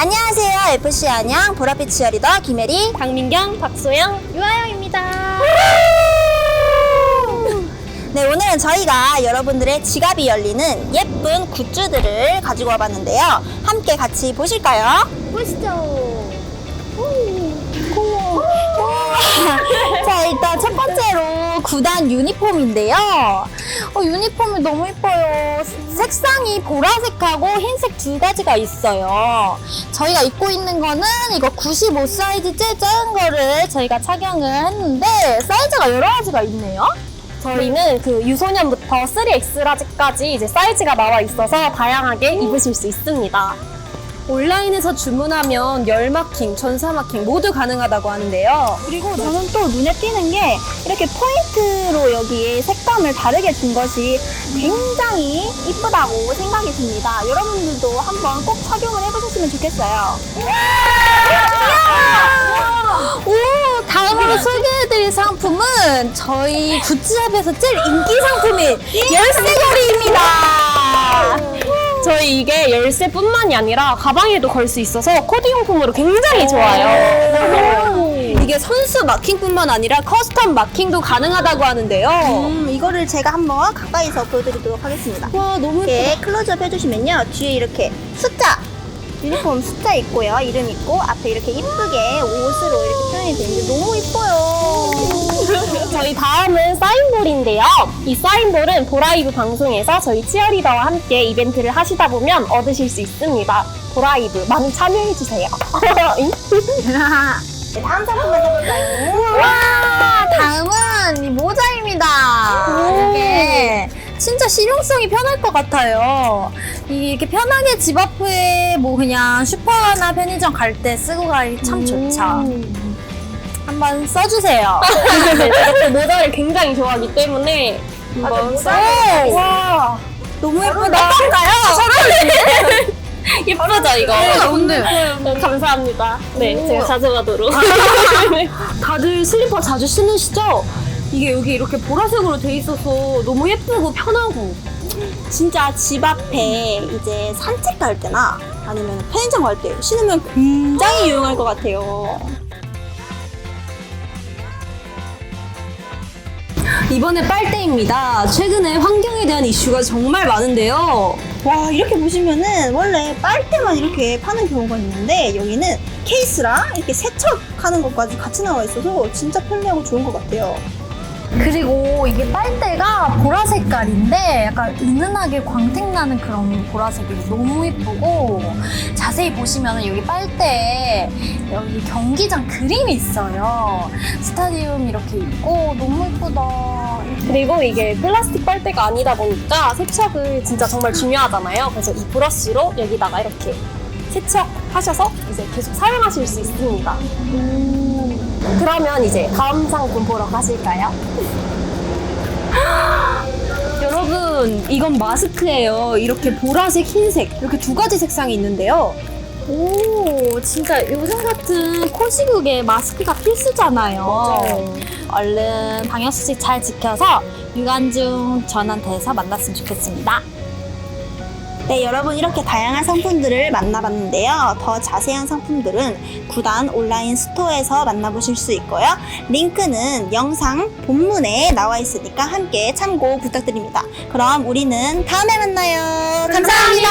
FC 안양 보라빛 치어리더 김혜리 박민경, 박소영, 유아영입니다. 네 오늘은 저희가 여러분들의 지갑이 열리는 예쁜 굿즈들을 가지고 와봤는데요 함께 같이 보실까요? 보시죠. 자 구단 유니폼인데요. 어, 유니폼이 너무 예뻐요. 색상이 보라색하고 흰색 두 가지가 있어요. 저희가 입고 있는 거는 이거 95 사이즈 제일 작은 거를 저희가 착용을 했는데 사이즈가 여러 가지가 있네요. 저희는 그 유소년부터 3X라지까지 이제 사이즈가 나와 있어서 다양하게 입으실 수 있습니다. 온라인에서 주문하면 열 마킹, 전사 마킹 모두 가능하다고 하는데요. 그리고 저는 또 눈에 띄는 게 이렇게 포인트로 여기에 색감을 다르게 준 것이 굉장히 이쁘다고 생각이 듭니다. 여러분들도 한번 꼭 착용을 해보셨으면 좋겠어요. 오, 다음으로 소개해드릴 상품은 저희 굿즈샵에서 제일 인기 상품인 열쇠고리입니다. 저희 이게 열쇠뿐만이 아니라 가방에도 걸 수 있어서 코디용품으로 굉장히 좋아요. 이게 선수 마킹뿐만 아니라 커스텀 마킹도 가능하다고 하는데요. 음, 이거를 제가 한번 가까이서 보여드리도록 하겠습니다. 와 너무 이렇게 클로즈업 해주시면요. 뒤에 이렇게 숫자, 유니폼 숫자 있고요. 이름 있고, 앞에 이렇게 이쁘게 옷으로 이렇게 표현이 되는데 너무 이뻐요. 저희 다음은 사인볼인데요. 이 사인볼은 보라이브 방송에서 저희 치어리더와 함께 이벤트를 하시다 보면 얻으실 수 있습니다. 보라이브 많이 참여해주세요. 네, 다음 상품만 해볼까요? 와, 다음은 이 모자입니다. 이게 진짜 실용성이 편할 것 같아요. 이게 이렇게 편하게 집 앞에 뭐 그냥 슈퍼나 편의점 갈 때 쓰고 가기 참 좋죠. 한번 써주세요. 네, 제가 또 모자를 굉장히 좋아하기 때문에 한번 써볼게요. 와, 너무 예쁘다. 예쁘죠 이거? 근데 네, 감사합니다. 네, 제가 가져가도록. 다들 슬리퍼 자주 신으시죠? 이게 여기 이렇게 보라색으로 돼 있어서 너무 예쁘고 편하고 진짜 집 앞에 이제 산책 갈 때나 아니면 편의점 갈 때 신으면 굉장히 유용할 것 같아요. 이번에 빨대입니다. 최근에 환경에 대한 이슈가 정말 많은데요. 와 이렇게 보시면은 원래 빨대만 이렇게 파는 경우가 있는데 여기는 케이스랑 이렇게 세척하는 것까지 같이 나와 있어서 진짜 편리하고 좋은 것 같아요. 그리고 이게 빨대가 보라 색깔인데 약간 은은하게 광택 나는 그런 보라색이 너무 예쁘고 자세히 보시면 여기 빨대에 여기 경기장 그림이 있어요. 스타디움 이렇게 있고 너무 예쁘다. 그리고 이게 플라스틱 빨대가 아니다 보니까 세척을 진짜 정말 중요하잖아요. 그래서 이 브러쉬로 여기다가 이렇게 세척하셔서 이제 계속 사용하실 수 있습니다. 그러면 이제 다음 상품 보러 가실까요? 여러분 이건 마스크예요. 이렇게 보라색, 흰색 이렇게 두 가지 색상이 있는데요. 오, 진짜 요즘 같은 코시국에 마스크가 필수잖아요. 얼른 방역수칙 잘 지켜서 유관중 전환돼서 만났으면 좋겠습니다. 네, 여러분 이렇게 다양한 상품들을 만나봤는데요. 더 자세한 상품들은 구단 온라인 스토어에서 만나보실 수 있고요. 링크는 영상 본문에 나와 있으니까 함께 참고 부탁드립니다. 그럼 우리는 다음에 만나요. 감사합니다.